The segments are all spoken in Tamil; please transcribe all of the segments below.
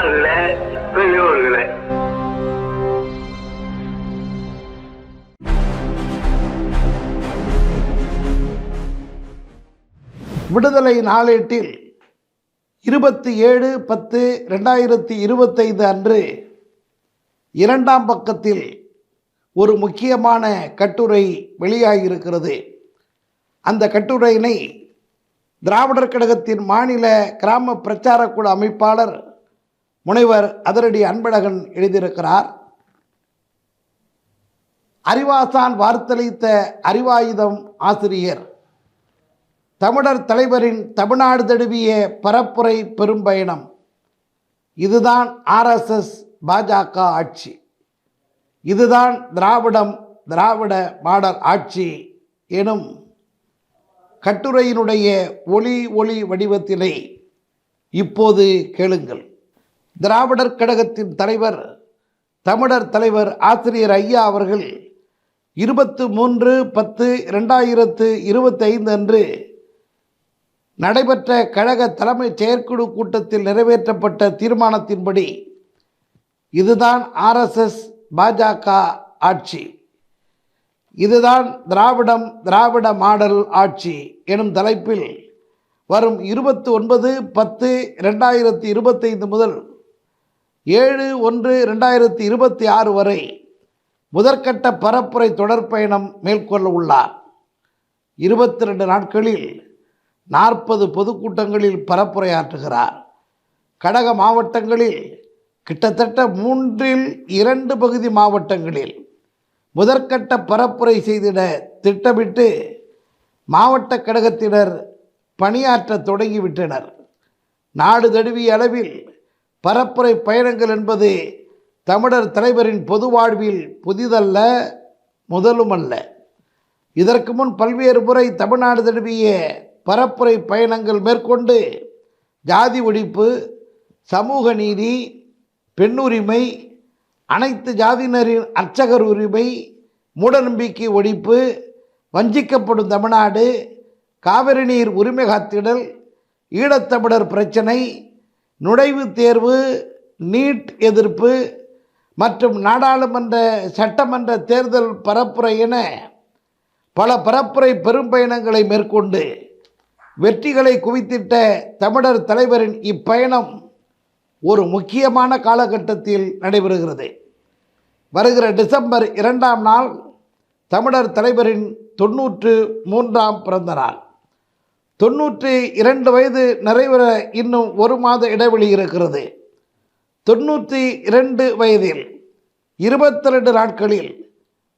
அன்பார்ந்த பெரியோர்களே. விடுதலை நாளேட்டில் இருபத்தி ஏழு பத்து ரெண்டாயிரத்தி இருபத்தைந்து அன்று இரண்டாம் பக்கத்தில் ஒரு முக்கியமான கட்டுரை வெளியாகியிருக்கிறது அந்த கட்டுரையினை திராவிடர் கழகத்தின் மாநில கிராம பிரச்சாரக் குழு அமைப்பாளர் முனைவர் அதிரடி அன்பழகன் எழுதியிருக்கிறார். அறிவாசான் வார்த்தளித்த அறிவாயுதம் ஆசிரியர். தமிழர் தலைவரின் தமிழ்நாடு தழுவிய பரப்புரை பெரும்பயணம். இதுதான் ஆர்எஸ்எஸ் பாஜக ஆட்சி. இதுதான் திராவிடம் திராவிட மாடல் ஆட்சி எனும் கட்டுரையினுடைய ஒளி ஒளி வடிவத்தினை இப்போது கேளுங்கள். திராவிடர் கழகத்தின் தலைவர் தமிழர் தலைவர் ஆசிரியர் ஐயா அவர்கள் இருபத்து மூன்று பத்து ரெண்டாயிரத்து இருபத்தைந்து அன்று நடைபெற்ற கழக தலைமைச் செயற்குழு கூட்டத்தில் நிறைவேற்றப்பட்ட தீர்மானத்தின்படி இதுதான் ஆர்எஸ்எஸ் பாஜக ஆட்சி. இதுதான் திராவிடம் திராவிட மாடல் ஆட்சி எனும் தலைப்பில் வரும் இருபத்தி ஒன்பது பத்து ரெண்டாயிரத்தி இருபத்தைந்து முதல் ஏழு ஒன்று ரெண்டாயிரத்தி இருபத்தி ஆறு வரை முதற்கட்ட பரப்புரை தொடர் பயணம் மேற்கொள்ள உள்ளார். இருபத்தி ரெண்டு நாட்களில் நாற்பது பொதுக்கூட்டங்களில் பரப்புரையாற்றுகிறார் கடக மாவட்டங்களில் கிட்டத்தட்ட மூன்றில் இரண்டு பகுதி மாவட்டங்களில் முதற்கட்ட பரப்புரை செய்திட திட்டமிட்டு மாவட்ட கழகத்தினர் பணியாற்ற தொடங்கிவிட்டனர். நாடு தழுவிய அளவில் பரப்புரை பயணங்கள் என்பது தமிழர் தலைவரின் பொது வாழ்வில் புதிதல்ல முதலுமல்ல. இதற்கு முன் பல்வேறு முறை தமிழ்நாடு தழுவிய பரப்புரை பயணங்கள் மேற்கொண்டு ஜாதி ஒழிப்பு சமூக நீதி பெண்ணுரிமை அனைத்து ஜாதியினரின் அர்ச்சகர் உரிமை மூடநம்பிக்கை ஒழிப்பு வஞ்சிக்கப்படும் தமிழ்நாடு காவிரி நீர் உரிமை காத்திடல் ஈழத்தமிழர் பிரச்சினை நுழைவுத் தேர்வு நீட் எதிர்ப்பு மற்றும் நாடாளுமன்ற சட்டமன்ற தேர்தல் பரப்புரை என பல பரப்புரை பெரும்பயணங்களை மேற்கொண்டு வெற்றிகளை குவித்திட்ட தமிழர் தலைவரின் இப்பயணம் ஒரு முக்கியமான காலகட்டத்தில் நடைபெறுகிறது. வருகிற டிசம்பர் இரண்டாம் நாள் தமிழர் தலைவரின் தொன்னூற்று மூன்றாம் பிறந்த நாள் தொன்னூற்றி இரண்டு வயது நிறைவேற இன்னும் ஒரு மாத இடைவெளி இருக்கிறது. தொண்ணூற்றி இரண்டு வயதில் இருபத்தி ரெண்டு நாட்களில்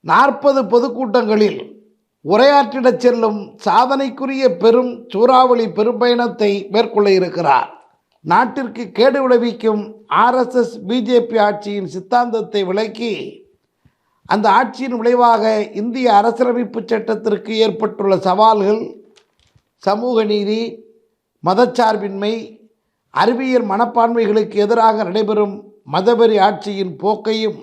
நாற்பது பொதுக்கூட்டங்களில் உரையாற்றிடச் செல்லும் சாதனைக்குரிய பெரும் சூறாவளி பெரும்பயணத்தை மேற்கொள்ள இருக்கிறார். நாட்டிற்கு கேடு விளைவிக்கும் ஆர்எஸ்எஸ் பிஜேபி ஆட்சியின் சித்தாந்தத்தை விளக்கி அந்த ஆட்சியின் விளைவாக இந்திய அரசியலமைப்பு சட்டத்திற்கு ஏற்பட்டுள்ள சவால்கள் சமூக நீதி மதச்சார்பின்மை அறிவியல் மனப்பான்மைகளுக்கு எதிராக நடைபெறும் மதவெறி ஆட்சியின் போக்கையும்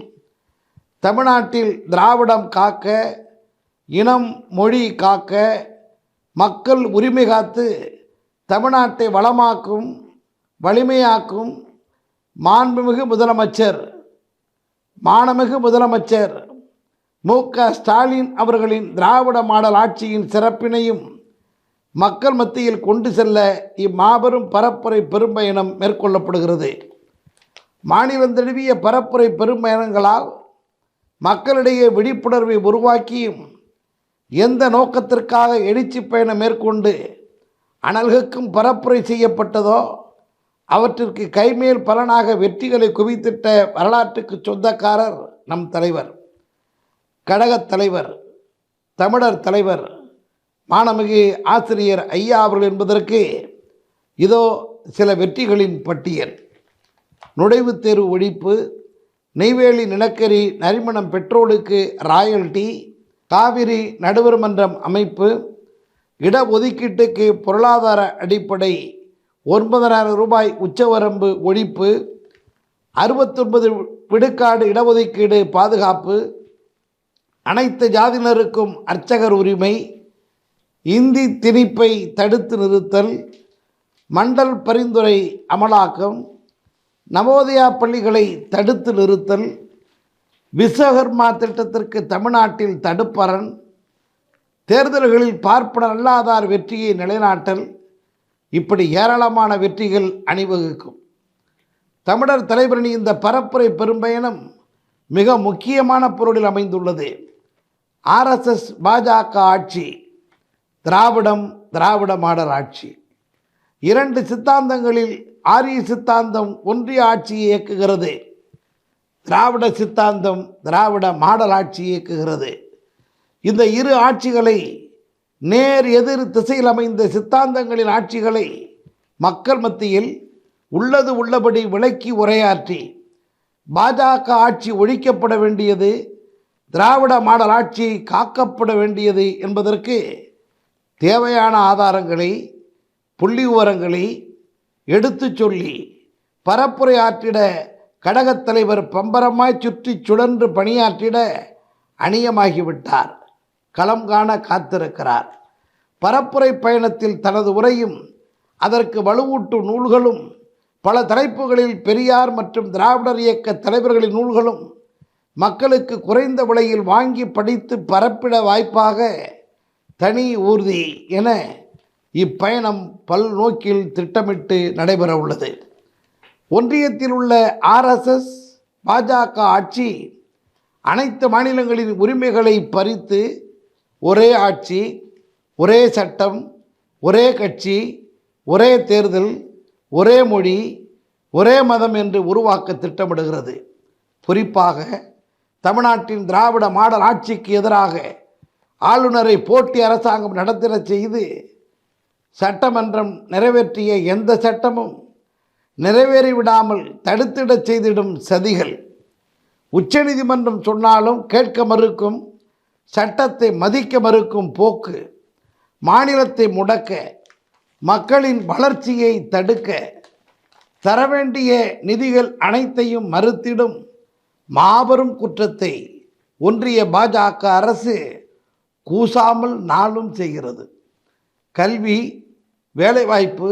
தமிழ்நாட்டில் திராவிடம் காக்க இனம் மொழி காக்க மக்கள் உரிமை காத்து தமிழ்நாட்டை வளமாக்கும் வலிமையாக்கும் மாண்புமிகு முதலமைச்சர் மானமிகு முதலமைச்சர் மு க ஸ்டாலின் அவர்களின் திராவிட மாடல் ஆட்சியின் சிறப்பினையும் மக்கள் மத்தியில் கொண்டு செல்ல இம்மாபெரும் பரப்புரை பெரும்பயணம் மேற்கொள்ளப்படுகிறது. மாநிலம் தழுவிய பரப்புரை பெரும்பயணங்களால் மக்களிடையே விழிப்புணர்வை உருவாக்கியும் எந்த நோக்கத்திற்காக எழுச்சி பயணம் மேற்கொண்டு அனல்குக்கும் பரப்புரை செய்யப்பட்டதோ அவற்றிற்கு கைமேல் பலனாக வெற்றிகளை குவித்திட்ட வரலாற்றுக்கு சொந்தக்காரர் நம் தலைவர் கழகத் தலைவர் தமிழர் தலைவர் மாணமிகு ஆசிரியர் ஐயா அவர்கள் என்பதற்கு இதோ சில வெற்றிகளின் பட்டியல். நுழைவுத் தேர்வு ஒழிப்பு நெய்வேலி நிலக்கரி நரிமணம் பெட்ரோலுக்கு ராயல்டி காவிரி நடுவர் மன்றம் அமைப்பு இடஒதுக்கீட்டுக்கு பொருளாதார அடிப்படை ஒன்பதனாயிரம் ரூபாய் உச்சவரம்பு ஒழிப்பு அறுபத்தொன்பது விடுக்காடு இடஒதுக்கீடு பாதுகாப்பு அனைத்து ஜாதியினருக்கும் அர்ச்சகர் உரிமை இந்தி திணிப்பை தடுத்து நிறுத்தல் மண்டல் பரிந்துரை அமலாக்கம் நவோதயா பள்ளிகளை தடுத்து நிறுத்தல் விஸ்வகர்மா திட்டத்திற்கு தமிழ்நாட்டில் தடுப்பரண் தேர்தல்களில் பார்ப்பனர் அல்லாதார் வெற்றியை நிலைநாட்டல் இப்படி ஏராளமான வெற்றிகள் அணிவகுக்கும். தமிழர் தலைவரின் இந்த பரப்புரை பெரும்பயணம் மிக முக்கியமான பொருளில் அமைந்துள்ளது. ஆர்எஸ்எஸ் பாஜக ஆட்சி திராவிடம் திராவிட மாடல் ஆட்சி. இரண்டு சித்தாந்தங்களில் ஆரிய சித்தாந்தம் ஒன்றிய ஆட்சியை இயக்குகிறது. திராவிட சித்தாந்தம் திராவிட மாடல் ஆட்சி இயக்குகிறது. இந்த இரு ஆட்சிகளை நேர் எதிர் திசையில் அமைந்த சித்தாந்தங்களின் ஆட்சிகளை மக்கள் மத்தியில் உள்ளது உள்ளபடி விளக்கி உரையாற்றி பாஜக ஆட்சி ஒழிக்கப்பட வேண்டியது திராவிட மாடல் ஆட்சி காக்கப்பட வேண்டியது என்பதற்கு தேவையான ஆதாரங்களை புள்ளி விவரங்களை எடுத்துச் சொல்லி பரப்புரை ஆற்றிட கடகத் தலைவர் பம்பரமாய் சுற்றி சுழன்று பணியாற்றிட அணியமாகிவிட்டார். களம் காண காத்திருக்கிறார். பரப்புரை பயணத்தில் தனது உரையும் அதற்கு வலுவூட்டும் நூல்களும் பல தலைப்புகளில் பெரியார் மற்றும் திராவிடர் இயக்க தலைவர்களின் நூல்களும் மக்களுக்கு குறைந்த விலையில் வாங்கி படித்து பரப்பிட வாய்ப்பாக தனி ஊர்தி என இப்பயணம் பல்நோக்கில் திட்டமிட்டு நடைபெற உள்ளது. ஒன்றியத்தில் உள்ள ஆர்எஸ்எஸ் பாஜக ஆட்சி அனைத்து மாநிலங்களின் உரிமைகளை பறித்து ஒரே ஆட்சி ஒரே சட்டம் ஒரே கட்சி ஒரே தேர்தல் ஒரே மொழி ஒரே மதம் என்று உருவாக்க திட்டமிடுகிறது. குறிப்பாக தமிழ்நாட்டின் திராவிட மாடல் ஆட்சிக்கு எதிராக ஆளுநரை போட்டி அரசாங்கம் நடத்தின செய்து சட்டமன்றம் நிறைவேற்றிய எந்த சட்டமும் நிறைவேறிவிடாமல் தடுத்திடச் செய்திடும் சதிகள். உச்சநீதிமன்றம் சொன்னாலும் கேட்க மறுக்கும் சட்டத்தை மதிக்க மறுக்கும் போக்கு மாநிலத்தை முடக்க மக்களின் வளர்ச்சியை தடுக்க தர வேண்டிய நிதிகள் அனைத்தையும் மறுத்திடும் மாபெரும் குற்றத்தை ஒன்றிய பாஜக அரசு கூசாமல் நாளும் செய்கிறது. கல்வி வேலைவாய்ப்பு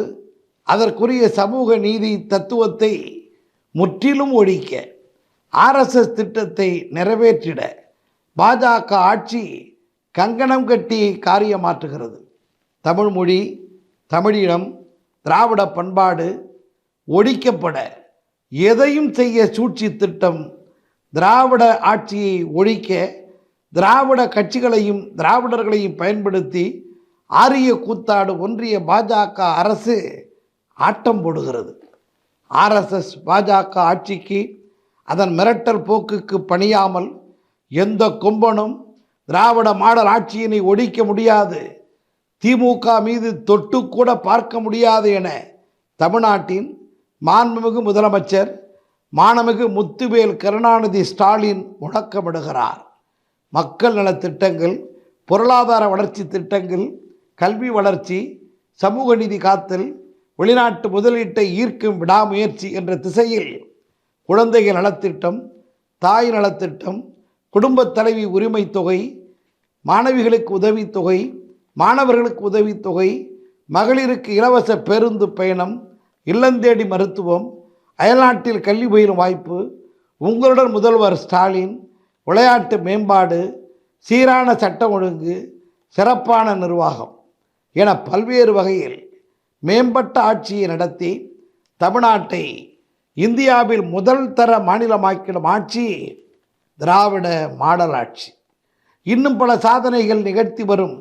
அதற்குரிய சமூக நீதி தத்துவத்தை முற்றிலும் ஒழிக்க ஆர்எஸ்எஸ் திட்டத்தை நிறைவேற்றிட பாஜக ஆட்சி கங்கணம் கட்டி காரியமாற்றுகிறது. தமிழ் மொழி தமிழினம் திராவிட பண்பாடு ஒழிக்கப்பட எதையும் செய்ய சூழ்ச்சி திட்டம் திராவிட ஆட்சியை ஒழிக்க திராவிட கட்சிகளையும் திராவிடர்களையும் பயன்படுத்தி ஆரிய கூத்தாடு ஒன்றிய பாஜக அரசு ஆட்டம் போடுகிறது. ஆர்எஸ்எஸ் பாஜக ஆட்சிக்கு அதன் மிரட்டல் போக்குக்கு பணியாமல் எந்த கொம்பனும் திராவிட மாடல் ஆட்சியினை ஒழிக்க முடியாது. திமுக மீது தொட்டு கூட பார்க்க முடியாது என தமிழ்நாட்டின் மாண்புமிகு முதலமைச்சர் மாணமிகு முத்துவேல் கருணாநிதி ஸ்டாலின் முழக்கமிடுகிறார். மக்கள் நலத்திட்டங்கள் பொருளாதார வளர்ச்சி திட்டங்கள் கல்வி வளர்ச்சி சமூக நீதி காத்தல் வெளிநாட்டு முதலீட்டை ஈர்க்கும் விடாமுயற்சி என்ற திசையில் குழந்தைகள் நலத்திட்டம் தாய் நலத்திட்டம் குடும்பத் தலைவி உரிமைத் தொகை மாணவிகளுக்கு உதவித்தொகை மாணவர்களுக்கு உதவித்தொகை மகளிருக்கு இலவச பேருந்து பயணம் இல்லந்தேடி மருத்துவம் அயல்நாட்டில் கல்வி பயிலும் வாய்ப்பு உங்களுடன் முதல்வர் ஸ்டாலின் விளையாட்டு மேம்பாடு சீரான சட்டம் ஒழுங்கு சிறப்பான நிர்வாகம் என பல்வேறு வகையில் மேம்பட்ட ஆட்சியை நடத்தி தமிழ்நாட்டை இந்தியாவில் முதல் தர மாநிலமாக்கிடும் ஆட்சி திராவிட மாடல் ஆட்சி இன்னும் பல சாதனைகள் நிகழ்த்தி வரும்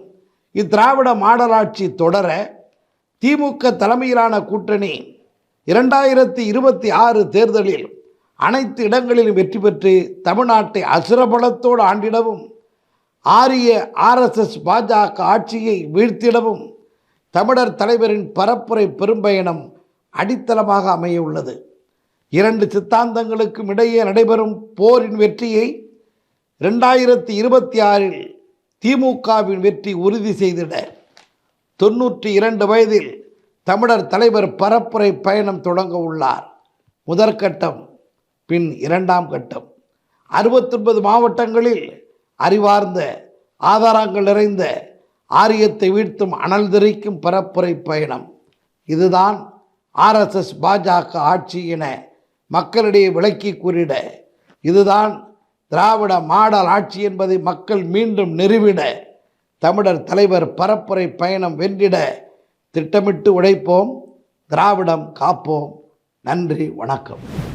இத்திராவிட மாடல் ஆட்சி தொடர திமுக தலைமையிலான கூட்டணி இரண்டாயிரத்தி இருபத்தி ஆறு தேர்தலில் அனைத்து இடங்களிலும் வெற்றி பெற்று தமிழ்நாட்டை அசுரபலத்தோடு ஆண்டிடவும் ஆரிய ஆர்எஸ்எஸ் பாஜக ஆட்சியை வீழ்த்திடவும் தமிழர் தலைவரின் பரப்புரை பெரும்பயணம் அடித்தளமாக அமைய உள்ளது இரண்டு சித்தாந்தங்களுக்கும் இடையே நடைபெறும் போரின் வெற்றியை ரெண்டாயிரத்தி இருபத்தி ஆறில் திமுகவின் வெற்றி உறுதி செய்திட தொன்னூற்றி இரண்டு வயதில் தமிழர் தலைவர் பரப்புரை பயணம் தொடங்க உள்ளார். முதற்கட்டம் பின் இரண்டாம் கட்டம். அறுபத்தொன்பது மாவட்டங்களில் அறிவார்ந்த ஆதாரங்கள் நிறைந்த ஆரியத்தை வீழ்த்தும் அனல் தெரிக்கும் பரப்புரை பயணம். இதுதான் ஆர்எஸ்எஸ் பாஜக ஆட்சி என மக்களிடையே விளக்கி கூறிட இதுதான் திராவிட மாடல் ஆட்சி என்பதை மக்கள் மீண்டும் நிறுவிட தமிழர் தலைவர் பரப்புரை பயணம் வென்றிட திட்டமிட்டு உழைப்போம் திராவிடம் காப்போம். நன்றி வணக்கம்.